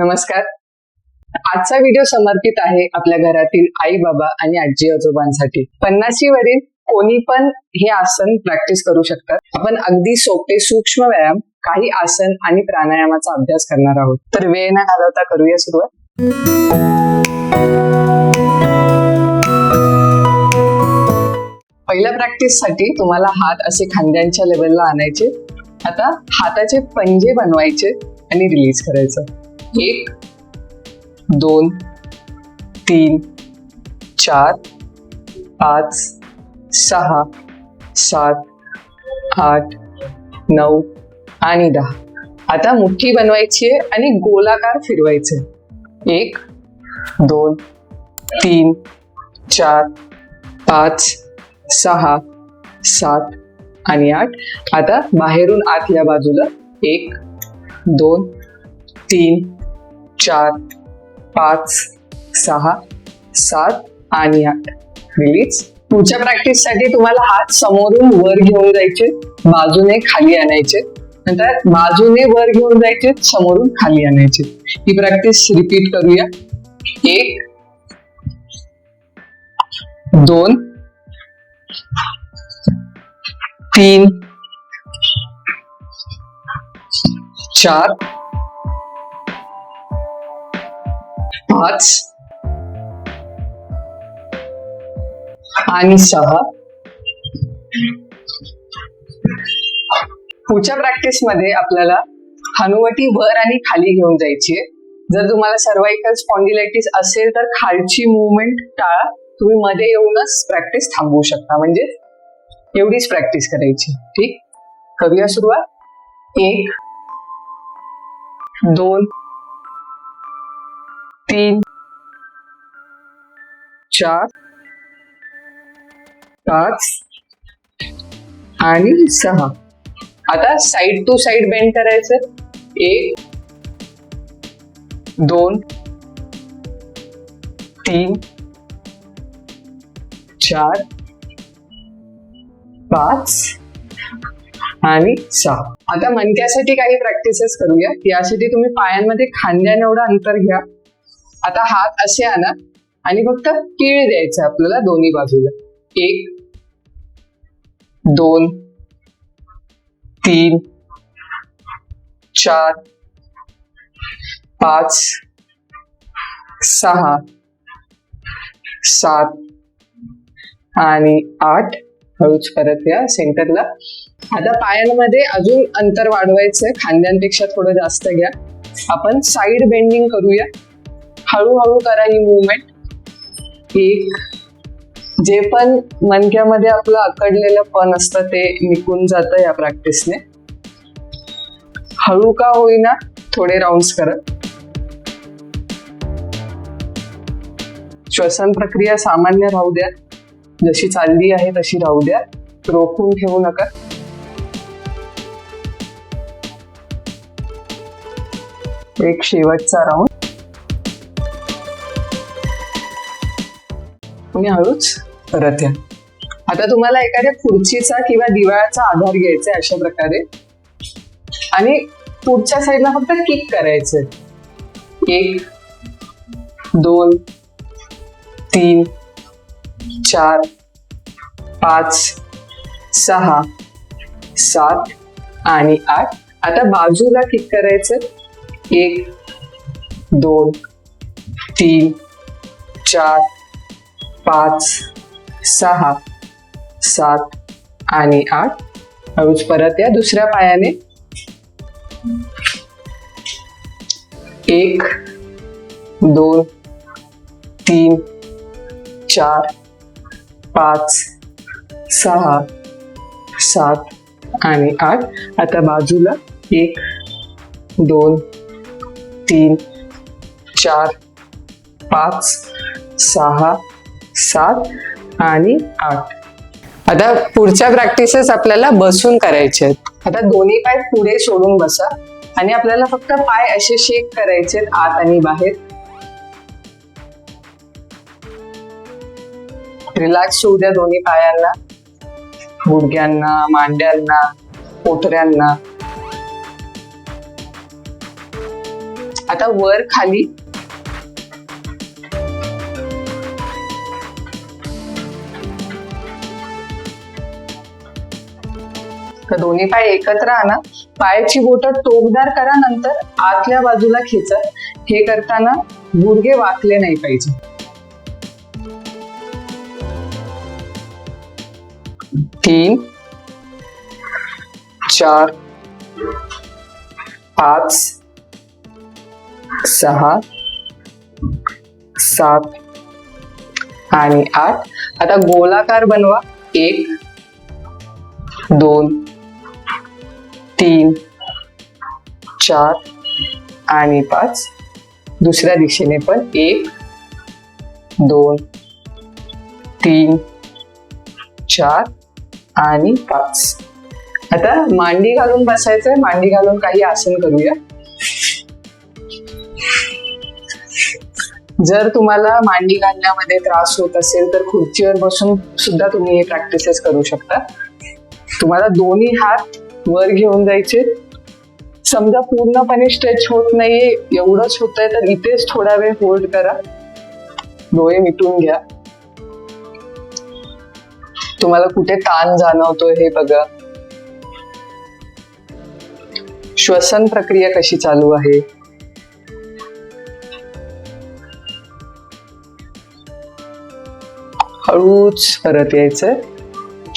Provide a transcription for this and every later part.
नमस्कार. आजचा व्हिडिओ समर्पित आहे आपल्या घरातील आई बाबा आणि आजी आजोबांसाठी. पन्नासी वरील कोणी पण हे आसन प्रॅक्टिस करू शकतात. आपण अगदी सोपे सूक्ष्म व्यायाम काही आसन आणि प्राणायामाचा अभ्यास करणार आहोत. तर वेळ न घालवता करूया सुरुवात. पहिल्या प्रॅक्टिससाठी तुम्हाला हात असे खांद्यांच्या लेवलला आणायचे. आता हाताचे पंजे बनवायचे आणि रिलीज करायचं. एक दोन तीन चार पाच सहा सात आठ नऊ आणि दहा. आता मुठ्ठी बनवायची आहे आणि गोलाकार फिरवायचे एक दोन तीन चार पाच सहा सात आणि आठ. आता बाहेरून आतल्या बाजूला एक दोन तीन चार पाच सहा सात आणि आठ. रिलीज पुढच्या प्रॅक्टिससाठी तुम्हाला हात समोरून वर घेऊन जायचे बाजूने खाली आणायचे. नंतर बाजूने वर घेऊन जायचे समोरून खाली आणायचे. ही प्रॅक्टिस रिपीट करूया. एक दोन तीन चार पाच. आणि सहा. पुढच्या प्रॅक्टिसमध्ये आपल्याला हनुवटी वर आणि खाली घेऊन जायची आहे. जर तुम्हाला सर्वायकल स्पॉन्डिलायटिस असेल तर खालची मुवमेंट टाळा. तुम्ही मध्ये येऊनच प्रॅक्टिस थांबवू शकता. म्हणजे एवढीच प्रॅक्टिस करायची. ठीक? करूया सुरुवात. एक दोन तीन चार पाच आणि सहा. आता साइड टू साइड बेंड करायचं. एक दोन तीन चार पाच आणि सहा. आता मणक्यासाठी काही प्रॅक्टिसेस करूया. यासाठी तुम्ही पायांमध्ये खांद्यान एवढं अंतर घ्या. आता हात असे आणा आणि फक्त कीळ द्यायचं आपल्याला दोन्ही बाजूला. एक दोन तीन चार पाच सहा सात आणि आठ. हळूच परत या सेंटरला. आता पायांमध्ये अजून अंतर वाढवायचंय. खांद्यांपेक्षा थोडं जास्त घ्या. आपण साइड बेंडिंग करूया. हळूहळू करा ही मुवमेंट एक जे पण मनक्यामध्ये आपलं आकडलेलं पण असतं ते निघून जातं या प्रॅक्टिसने हळू का होईना थोडे राऊंड करत श्वसन प्रक्रिया सामान्य राहू द्या. जशी चालली आहे तशी राहू द्या. रोखून ठेवू नका. एक शेवटचा राऊंड तुम्ही हळूच परत या. आता तुम्हाला एखाद्या खुर्चीचा किंवा दिवाळाचा आधार घ्यायचा आहे अशा प्रकारे. आणि पुढच्या साईडला फक्त किक करायचे एक दोन तीन चार पाच सहा सात आणि आठ. आता बाजूला किक करायचं एक दोन तीन चार पाच सहा सात आणि आठ. हळूच परत या दुसऱ्या पायाने. एक दोन तीन चार पाच सहा सात आणि आठ. आता बाजूला एक दोन तीन चार पाच सहा सात आणि आठ. आता पुढच्या प्रॅक्टिसेस आपल्याला बसून करायचे आहेत. आता दोन्ही पाय पुढे सोडून बसा आणि आपल्याला फक्त पाय असे शेक करायचे आत आणि बाहेर. रिलॅक्स होऊ द्या दोन्ही पायांना गुडघ्यांना मांड्यांना पोटऱ्यांना आता वर खाली तर दोन्ही पाय एकत्र आणा. पायाची बोटं टोकदार करा नंतर आतल्या बाजूला खेचा हे करताना गुडघे वाकले नाही पाहिजे. तीन चार पाच सहा सात आणि आठ. आता गोलाकार बनवा. एक दोन तीन चार आणि पाच. दुसऱ्या दिशेने पण एक दोन तीन चार आणि पाच. आता मांडी घालून बसायचंय मांडी घालून काही आसन करूया. जर तुम्हाला मांडी घालण्यामध्ये त्रास होत असेल तर खुर्चीवर बसून सुद्धा तुम्ही हे प्रॅक्टिसेस करू शकता. तुम्हाला दोन्ही हात वर घेऊन जायचे. समजा पूर्णपणे स्ट्रेच होत नाहीये एवढंच होतंय तर इथेच थोडा वेळ होल्ड करा. डोळे मिटून घ्या. तुम्हाला कुठे ताण जाणवतोय हे बघा. श्वसन प्रक्रिया कशी चालू आहे? हळूच परत यायचंय.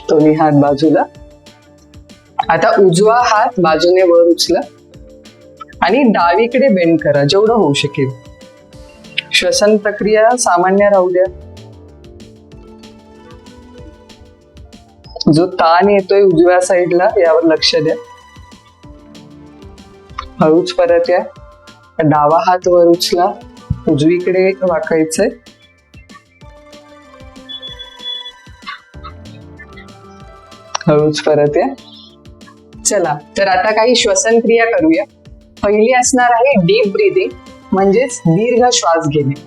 दोन्ही हात बाजूला. आता उजवा हात बाजूने वर उचला आणि डावीकडे बेंड करा जेवढं होऊ शकेल. श्वसन प्रक्रिया सामान्य राहू द्या. जो ताण येतोय उजव्या साईडला यावर लक्ष द्या. हळूच परत या. डावा हात वर उचला. उजवीकडे वाकायचंय. हळूच परत या. चला तर आता काही श्वसन क्रिया. करूया पहिली असणार आहे डीप ब्रीदिंग म्हणजेच दीर्घ श्वास घेणे.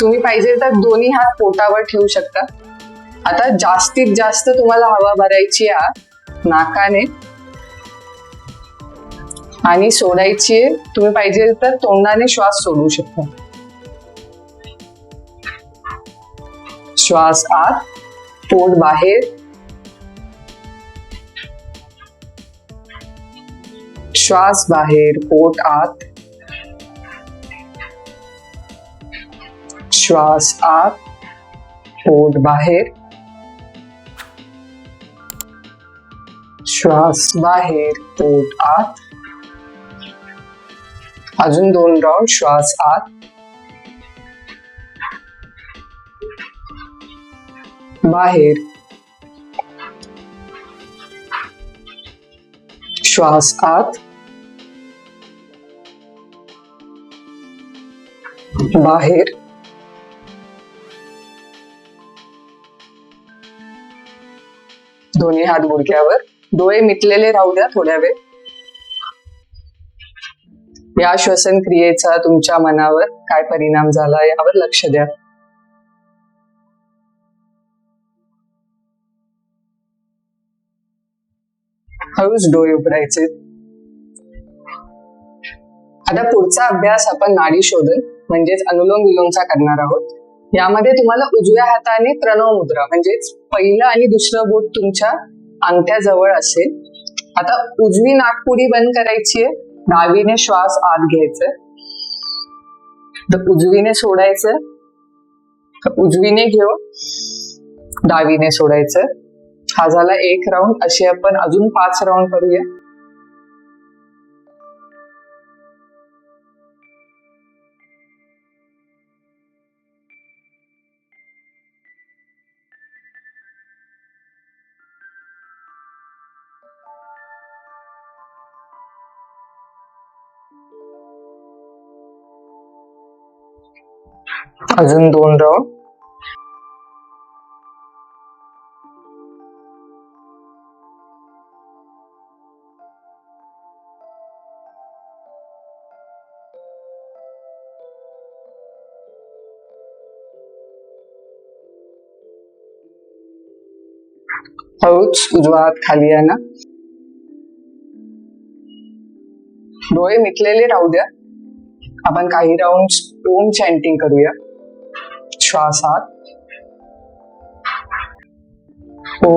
तुम्ही पाहिजे तर दोन्ही हात पोटावर ठेवू शकता. आता जास्तीत जास्त तुम्हाला हवा भरायची आहे नाकाने. आणि सोडायची आहे तुम्ही पाहिजे तर तोंडाने श्वास सोडू शकता. श्वास आत पोट बाहेर. श्वास बाहेर, पोट आत। श्वास आत, पोट बाहेर। श्वास बाहेर, पोट आत। अजून दोन राऊंड श्वास आत। बाहेर। श्वास आत। बाहेर. दोन्ही हात गुडघ्यावर डोळे मिटलेले राहू द्या थोड्या वेळ. या श्वसन क्रियेचा तुमच्या मनावर काय परिणाम झाला यावर लक्ष द्या. हळूच डोळे उघडायचे. आता पुढचा अभ्यास आपण नाडी शोधन म्हणजेच अनुलोम विलोमचा करणार आहोत. यामध्ये तुम्हाला उजव्या हाताने प्रणव मुद्रा म्हणजेच पहिलं आणि दुसरं बोट तुमच्या अंगठ्याजवळ असेल. आता उजवी नाकपुडी बंद करायची आहे. डावीने श्वास आत घ्यायचं. तर उजवीने सोडायचं. उजवीने घेऊन डावीने सोडायचं. हा झाला एक राऊंड असे आपण अजून पाच राऊंड करूया. अजून दोन राऊंड हळूच उजवा हात खाली आणा डोळे मिटलेले राहू द्या. आपण काही राऊंड ओम चॅन्टिंग करूया. श्वासात. ओ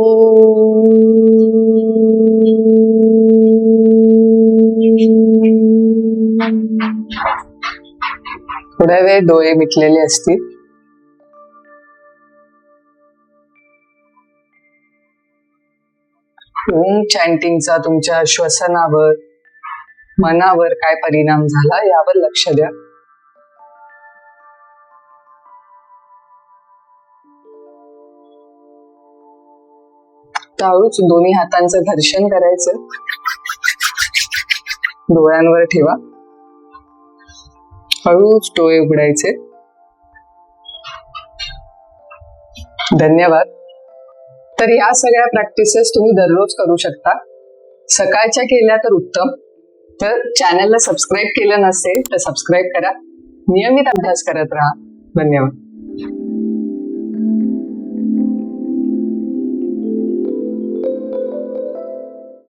थोड्या वेळ डोळे मिटलेले असतील. ओम चॅन्टिंगचा तुमच्या श्वसनावर मनावर काय परिणाम झाला यावर लक्ष द्या. हळूच दोन्ही हातांचं घर्षण करायचं. डोळ्यांवर ठेवा. हळूच डोळे उघडायचे. धन्यवाद. तर या सगळ्या प्रॅक्टिसेस तुम्ही दररोज करू शकता. सकाळच्या केल्या तर उत्तम. तर चॅनलला सबस्क्राईब केलं नसेल तर सबस्क्राईब करा. नियमित अभ्यास करत राहा. धन्यवाद.